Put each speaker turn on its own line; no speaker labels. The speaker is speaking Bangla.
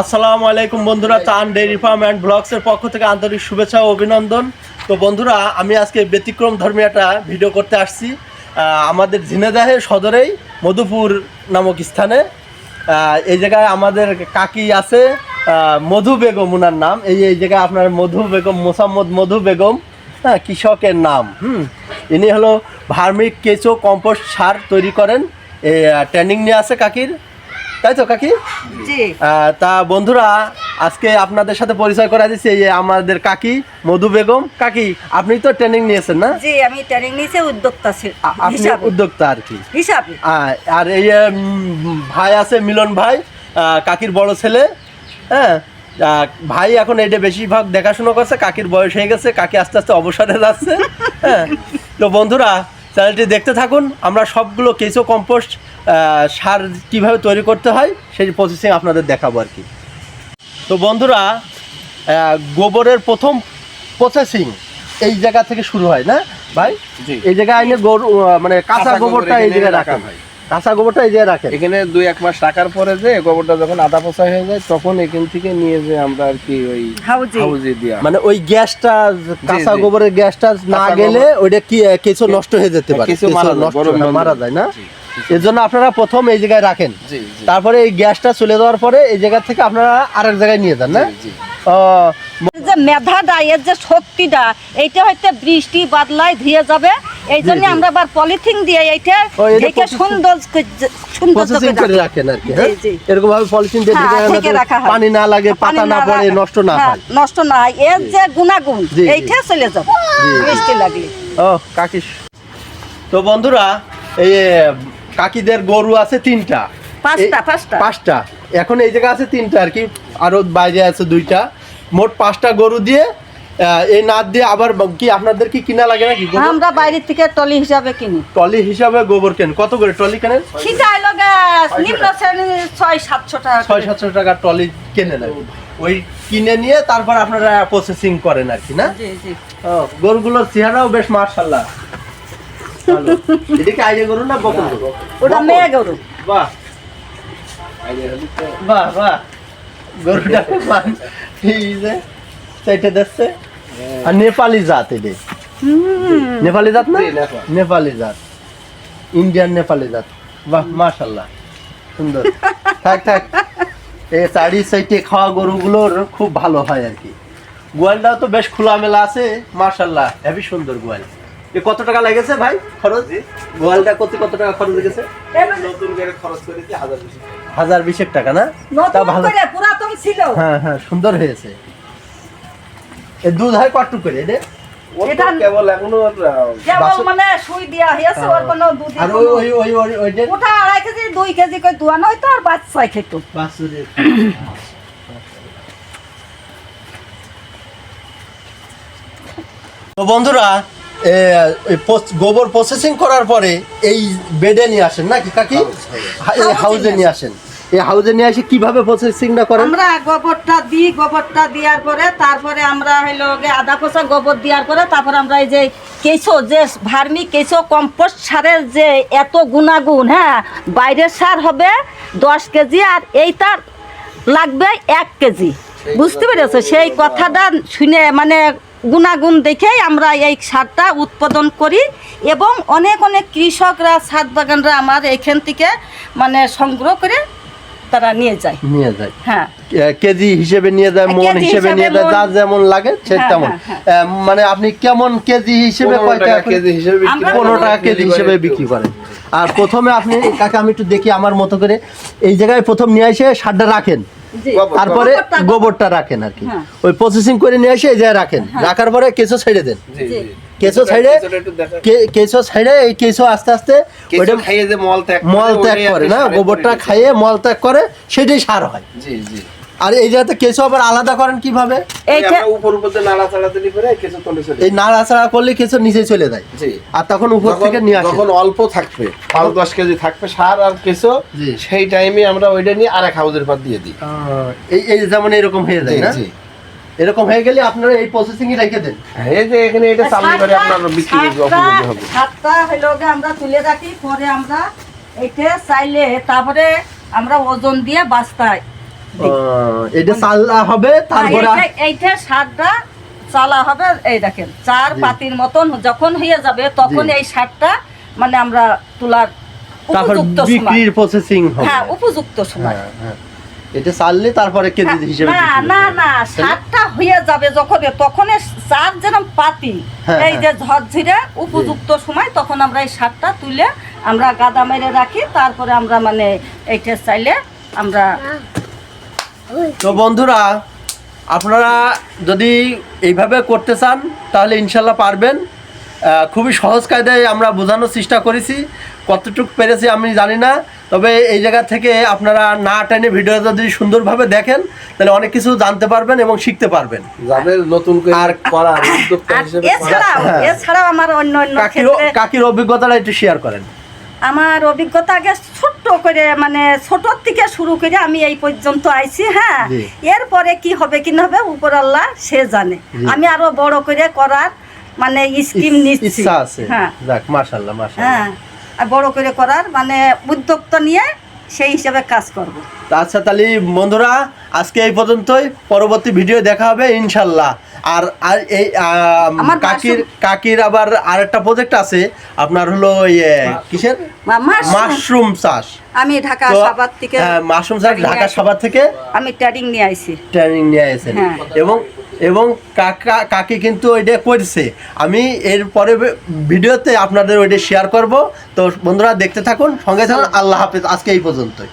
আসসালামু আলাইকুম বন্ধুরা, চান ডেইরি ফার্ম অ্যান্ড ব্লগসের পক্ষ থেকে আন্তরিক শুভেচ্ছা ও অভিনন্দন। তো বন্ধুরা, আমি আজকে ব্যতিক্রম ধর্মী একটা ভিডিও করতে আসছি। আমাদের ঝিনেদাহের সদরেই মধুপুর নামক স্থানে। এই জায়গায় আমাদের কাকি আছে মধু বেগম ওনার নাম। এই এই জায়গায় আপনার মধু বেগম, মোসাম্মদ মধু বেগম হ্যাঁ কৃষকের নাম। হুম, ইনি হলো ভার্মিক কেঁচো কম্পোস্ট সার তৈরি করেন। ট্রেনিং নিয়ে আছে কাকির। তাই তো কাকি?
জি।
তা বন্ধুরা আজকে আপনাদের সাথে পরিচয় করা দিচ্ছি এই আমাদের কাকি মধু বেগম। কাকি আপনি তো ট্রেনিং নিয়েছেন না?
জি আমি ট্রেনিং নিয়েছি উদ্যোক্তা
আপনি উদ্যোক্তা আর কি।
হিসাবে।
আর এই ভাই আছে মিলন ভাই কাকির বড় ছেলে হ্যাঁ? ভাই এখন এটা বেশিরভাগ দেখাশোনা করছে কাকির বয়স হয়ে গেছে কাকি আস্তে আস্তে অবসরে যাচ্ছে হ্যাঁ? তো বন্ধুরা চ্যানেলটি দেখতে থাকুন। আমরা সবগুলো কেঁচো কম্পোস্ট সার কীভাবে তৈরি করতে হয় সেই প্রসেসিং আপনাদের দেখাবো আর কি। তো বন্ধুরা গোবরের প্রথম প্রসেসিং এই জায়গা থেকে শুরু হয় না ভাই? এই জায়গায় আইনে গরু মানে কাঁচা গোবরটা এই জায়গায়
রাখা হয়।
কাঁচা গোবরটা এই যে রাখেন।
এখানে দুই এক মাস রাখার পরে যে গোবরটা যখন আদা পচা হয়ে যায় তখন এখান থেকে নিয়ে যে আমরা আর কি ওই
হাউজি।
হাউজে দিয়া।
মানে ওই গ্যাসটা কাঁচা গোবরের গ্যাসটা না গেলে ওইটা কি কিছু নষ্ট হয়ে যেতে পারে।
কিছু মারা যায়,
নষ্ট
গরম
হ্যাঁ, মারা যায় না? এর জন্য আপনারা প্রথম এই জায়গায় রাখেন। তারপরে এই গ্যাসটা চলে যাওয়ার পরে এই জায়গা থেকে আপনারা আরেক জায়গায় নিয়ে যান না?
যে মেধাটা এর যে শক্তিটা এইটা হয়তো বৃষ্টি বাদলায় ধুয়ে যাবে। এই জন্য। আমরা আবার পলিথিন দিয়ে এইটা ঢেকে সুন্দর সুন্দর
করে রাখেন আর কি
জি, জি।
এরকম ভাবে পলিথিন দিয়ে ঢেকে রাখলে
ঢেকে
যাতে
রাখা হয়।
পানি না লাগে পাতা না পড়ে নষ্ট না
হ্যাঁ, নষ্ট না হয়। এর যে গুণাগুণ
জি, জি।
এইটা চলে যাবে।
জি, জি।
বৃষ্টি লাগলে।
ও কাকি তো বন্ধুরা এই কাকিদের গরু আছে তিনটা।
পাঁচটা। পাঁচটা।
এখন এই জায়গা আছে তিনটা আর কি। আরও বাইরে আছে দুইটা। মোট পাঁচটা গরু দিয়ে এই নাদ দিয়ে আবার কি আপনাদের কি কিনা লাগে নাকি?
আমরা বাইরে থেকে টলি হিসাবে কিনি।
টলি হিসাবে গোবর কেন কত করে ট্রলি কেনেন?
সেটা হলো গে নিম্ন শ্রেণির ছয় সাতশো টাকা।
ছয় সাতশো টাকা ট্রলি কেনে না ওই কিনে নিয়ে তারপর আপনারা প্রসেসিং করেন আর কি না? গরুগুলোর চেহারাও বেশ মার্শাল্লাহ। এটা আইডিয়া গরু না গরু?
ওটা মেয়ে গরু।
বাহ। বাহ বাহ। গরুটা বাহ। এই যে চাইটে দেখছে আর নেপালি জাত এটা। নেপালি জাত না?
নেপালি।
জাত। ইন্ডিয়ান নেপালি জাত। বাহ মাশাল্লাহ সুন্দর। থাক থাক। এই চারি সাইডে খাওয়া গরুগুলোর খুব ভালো হয় আর কি। গোয়ালটাও তো বেশ খোলামেলা আছে। মাশাল্লাহ হেবি সুন্দর গোয়াল। এ কত টাকা লেগেছে ভাই খরচ? গোয়ালটা কত কত টাকা খরচ লেগেছে?
নতুন করে খরচ করেছি হাজার বেশি
হাজার বিশেক টাকা না? তা ভালো।
করে পুরাতন ছিল।
হ্যাঁ হ্যাঁ সুন্দর হয়েছে। এ দুধ হয় করে এটা-
কেবল এখনও
কেবল মানে সুই দেওয়া হয়েছে ওর কোনো দুধ
আর ওই ওই ওই ওই ওইটা
ওটা আড়াই কেজি দুই কেজি করে দুয়ানো হয়তো আর বাচ্চাই খেত।
বাছুরের তো বন্ধুরা গোবর প্রসেসিং করার পরে এই বেডে নিয়ে আসেন নাকি কাকি?
হাউজে নিয়ে
নিয়ে আসেন। এই হাউজে নিয়ে আসে কীভাবে প্রসেসিংটা করেন?
আমরা গোবরটা দিই গোবরটা দেওয়ার পরে তারপরে আমরা হইল গে আদা পচা গোবর দেওয়ার পরে তারপরে আমরা এই যে কেঁচো যে ভার্মি কেঁচো কম্পোস্ট সারের যে এত গুণাগুণ হ্যাঁ বাইরের সার হবে দশ কেজি আর এইটার লাগবে এক কেজি। বুঝতে পেরেছ? সেই কথাটা শুনে মানে গুণাগুণ দেখেই আমরা এই সারটা উৎপাদন করি এবং অনেক অনেক কৃষকরা ছাদ বাগানরা আমার এখান থেকে মানে সংগ্রহ করে তারা নিয়ে যায়।
নিয়ে যায়।
হ্যাঁ।
কেজি হিসেবে নিয়ে যায় মন হিসেবে নিয়ে যায়। যার যেমন লাগে সে
হ্যাঁ,
তেমন।
হ্যাঁ,
মানে আপনি কেমন কেজি হিসেবে কয়
টাকা কেজি হিসেবে।
পনেরো টাকা কেজি হিসেবে বিক্রি করেন। আর প্রথমে আপনি কাকে আমি একটু দেখি আমার মতো করে এই জায়গায় প্রথম নিয়ে এসে সারটা রাখেন। তারপরে
গোবরটা-
রাখেন। আর কি।
হ্যাঁ।
ওই প্রসেসিং করে নিয়ে এসে এই জায়গায় রাখেন। রাখার পরে কেঁচো ছেড়ে দেন। কেঁচো ছেড়ে কেঁচো ছেড়ে এই কেঁচো আস্তে আস্তে ওইটা
খাইয়ে যে মল ত্যাগ করে,
মল ত্যাগ করে না গোবরটা খাইয়ে মল ত্যাগ করে সেটাই সার হয়।
জি জি।
আর এই জায়গাতে কেঁচো আবার আলাদা করেন কীভাবে?
এই
এইটা
আমরা উপর উপর নাড়াচাড়া দিলি করে কেঁচো তলে চলে
এই নাড়াচাড়া করলে কেঁচো নিচে চলে যায়।
জি।
আর তখন উপর থেকে নিয়ে আসে।
যখন অল্প থাকবে পাঁচ দশ কেজি থাকবে সার আর কেঁচো
জি।
সেই টাইমে আমরা ওইটা নিয়ে আর এক হাউজের পাত দিয়ে দিই।
এই এই যেমন এরকম হয়ে যায় না?
জি।
এরকম হয়ে গেলে আপনারা এই প্রসেসিং এ রেখে দেন।
হ্যাঁ, এই যে এখানে এটা চালু করে আপনার বিক্রি অপূর্ব হবে।
সাতটা হইল গে আমরা তুলে রাখি পরে আমরা এইটা চাইলে তারপরে আমরা ওজন দিয়ে বাস্তায়
আহ, এটা চালা হবে তারপরে
হ্যাঁ, এইটা- সারটা চালা হবে এই দেখেন চার পাতির মতন যখন হয়ে যাবে তখন এই সারটা মানে আমরা তোলার উপযুক্ত সময়।
বিক্রির প্রসেসিং হবে।
হ্যাঁ উপযুক্ত সময়।
হ্যাঁ, হ্যাঁ। এটা চাললে তারপরে কেজি হিসেবে
না না না সারটা হয়ে যাবে যখন তখন চার যেরকম পাতি
হ্যাঁ,
এই যে ঝরঝিরে উপযুক্ত সময় তখন আমরা এই সারটা তুলে আমরা গাদা মেরে রাখি তারপরে আমরা মানে এইটা চাইলে আমরা
তো বন্ধুরা আপনারা যদি এইভাবে করতে চান তাহলে ইনশাল্লাহ পারবেন। খুবই সহজ কায়দায় আমরা বোঝানোর চেষ্টা করেছি। কতটুকু পেরেছি আমি জানি না তবে এই জায়গা থেকে আপনারা না টেনে ভিডিও যদি সুন্দরভাবে দেখেন তাহলে অনেক কিছু জানতে পারবেন এবং শিখতে পারবেন।
যাদের নতুন করে
আর-
করার উদ্যোক্তা
আর
হিসেবে
এছাড়াও
হ্যাঁ।
এছাড়াও আমার অন্য অন্য
কাকির কাকির অভিজ্ঞতাটা একটু শেয়ার করেন।
আমার অভিজ্ঞতা আগে ছোট্ট করে মানে ছোটর থেকে শুরু করে আমি এই পর্যন্ত আইছি হ্যাঁ। এরপরে কি হবে কি না হবে উপর আল্লাহ সে জানে। আমি আরও বড় করে করার মানে স্কিম নিচ্ছি। হ্যাঁ।
যাক মাশাল্লাহ মাশাল্লাহ
হ্যাঁ। বড় করে করার মানে উদ্যোক্তা নিয়ে সেই হিসাবে কাজ করব।
তা আচ্ছা তাহলে বন্ধুরা আজকে এই পর্যন্তই। পরবর্তী ভিডিও দেখা হবে ইনশাল্লাহ। আর আর এই কাকির কাকির আবার আরেকটা প্রজেক্ট আছে। আপনার হলো ইয়ে কিসের?
মাশরুম।
চাষ।
আমি ঢাকা সাবাদ থেকে
হ্যাঁ, মাশরুম চাষ ঢাকা সাভার থেকে
আমি ট্রেনিং নিয়ে আইছি।
ট্রেনিং নিয়ে এসেছেন
হ্যাঁ।
এবং এবং কাকা কাকি কিন্তু ওইটা করছে। আমি এর পরে ভিডিওতে আপনাদের ওইটা শেয়ার করব। তো বন্ধুরা দেখতে থাকুন সঙ্গে থাকুন। আল্লাহ হাফেজ আজকে এই পর্যন্তই।